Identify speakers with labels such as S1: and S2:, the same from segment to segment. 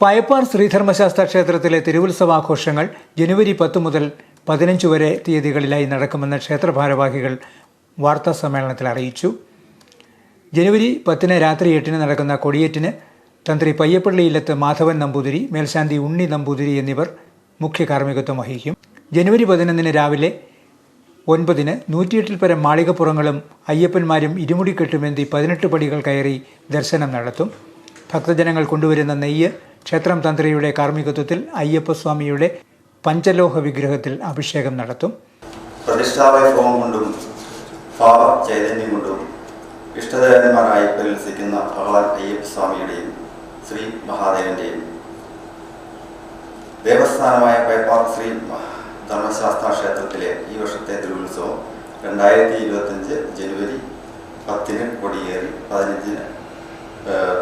S1: പയപ്പാർ ശ്രീധർമ്മശാസ്ത്ര ക്ഷേത്രത്തിലെ തിരുവുത്സവാഘോഷങ്ങൾ ജനുവരി പത്ത് മുതൽ പതിനഞ്ച് വരെ തീയതികളിലായി നടക്കുമെന്ന് ക്ഷേത്ര ഭാരവാഹികൾ വാർത്താ സമ്മേളനത്തിൽ അറിയിച്ചു. ജനുവരി പത്തിന് രാത്രി എട്ടിന് നടക്കുന്ന കൊടിയേറ്റിന് തന്ത്രി പയ്യപ്പള്ളിയിലത്ത് മാധവൻ നമ്പൂതിരി മേൽശാന്തി ഉണ്ണി നമ്പൂതിരി എന്നിവർ മുഖ്യ കാർമ്മികത്വം വഹിക്കും. ജനുവരി പതിനൊന്നിന് രാവിലെ ഒൻപതിന് നൂറ്റിയെട്ടിൽ പരം മാളികപ്പുറങ്ങളും അയ്യപ്പന്മാരും ഇരുമുടിക്കെട്ടുമെന്തി പതിനെട്ട് പടികൾ കയറി ദർശനം നടത്തും. ഭക്തജനങ്ങൾ കൊണ്ടുവരുന്ന നെയ്യ് ക്ഷേത്രം തന്ത്രിയുടെ കാർമ്മികത്വത്തിൽ അയ്യപ്പസ്വാമിയുടെ പഞ്ചലോഹ വിഗ്രഹത്തിൽ അഭിഷേകം നടത്തും.
S2: പ്രതിഷ്ഠാവൈഭവം കൊണ്ടും ഭാവ ചൈതന്യം കൊണ്ടും ഇഷ്ടദേവന്മാരായി പരിലസിക്കുന്ന ഭഗവാൻ അയ്യപ്പസ്വാമിയുടെയും ശ്രീ മഹാദേവന്റെയും ദേവസ്ഥാനമായ പൈപ്പാർ ശ്രീ ധർമ്മശാസ്ത്ര ക്ഷേത്രത്തിലെ ഈ വർഷത്തെ തിരുവുത്സവം രണ്ടായിരത്തി ഇരുപത്തഞ്ച് ജനുവരി പത്തിന് കൊടിയേറി പതിനഞ്ചിന്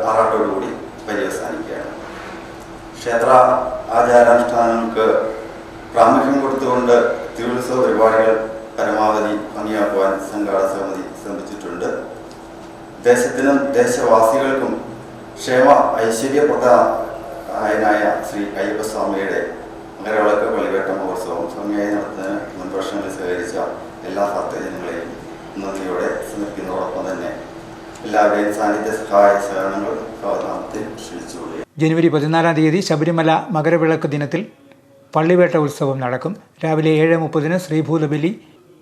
S2: ആറാട്ടോടുകൂടി പര്യവസാനിക്കുകയാണ്. ക്ഷേത്ര ആചാരാനുഷ്ഠാനങ്ങൾക്ക് പ്രാമുഖ്യം കൊടുത്തുകൊണ്ട് തിരുവുത്സവ പരിപാടികൾ പരമാവധി ഭംഗിയാക്കുവാൻ സംഘാടക സമിതി ശ്രമിച്ചിട്ടുണ്ട്. ദേശത്തിനും ദേശവാസികൾക്കും ക്ഷേമ ഐശ്വര്യപ്രദായനായ ശ്രീ അയ്യപ്പസ്വാമിയുടെ മകരവിളക്ക് പള്ളിവേട്ട മഹോത്സവം ഭംഗിയായി നടത്തുന്നതിന് മുൻവർഷങ്ങളിൽ സഹകരിച്ച എല്ലാ ഭക്തജനങ്ങളെയും നന്ദിയോടെ സമർപ്പിക്കുന്നതോടൊപ്പം തന്നെ എല്ലാവരുടെയും സാന്നിധ്യ സഹായ സഹകരണങ്ങൾ പ്രവർത്തനത്തിൽ ക്ഷണിച്ചുകൊള്ളുക
S1: ജനുവരി പതിനാലാം തീയതി ശബരിമല മകരവിളക്ക് ദിനത്തിൽ പള്ളിവേട്ട ഉത്സവം നടക്കും. രാവിലെ ഏഴ് മുപ്പതിന് ശ്രീഭൂതബലി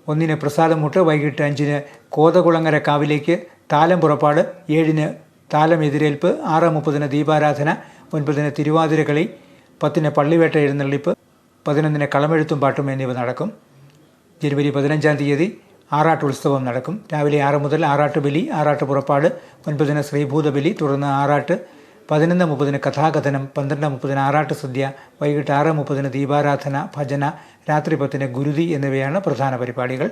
S1: ഒന്നിന് പ്രസാദമൂട്ട് വൈകിട്ട് അഞ്ചിന് കോതകുളങ്ങര കാവിലേക്ക് താലം പുറപ്പാട് ഏഴിന് താലം എതിരേൽപ്പ് ആറ് മുപ്പതിന് ദീപാരാധന ഒൻപതിന് തിരുവാതിരകളി പത്തിന് പള്ളിവേട്ട എഴുന്നള്ളിപ്പ് പതിനൊന്നിന് കളമെഴുത്തും പാട്ടും എന്നിവ നടക്കും. ജനുവരി പതിനഞ്ചാം തീയതി ആറാട്ട് ഉത്സവം നടക്കും. രാവിലെ ആറ് മുതൽ ആറാട്ട് ബലി ആറാട്ട് പുറപ്പാട് ഒൻപതിന് ശ്രീഭൂതബലി തുടർന്ന് ആറാട്ട് പതിനൊന്ന് മുപ്പതിന് കഥാകഥനം പന്ത്രണ്ട് മുപ്പതിന് ആറാട്ട് സദ്യ വൈകിട്ട് ആറ് മുപ്പതിന് ദീപാരാധന ഭജന രാത്രി പത്തിന് ഗുരുതി എന്നിവയാണ് പ്രധാന പരിപാടികൾ.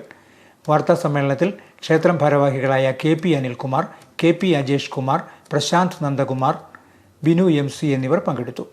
S1: വാർത്താ സമ്മേളനത്തിൽ ക്ഷേത്രം ഭാരവാഹികളായ K P Anilkumar K P Ajesh Kumar Prashanth Nandakumar Binu M C എന്നിവർ പങ്കെടുത്തു.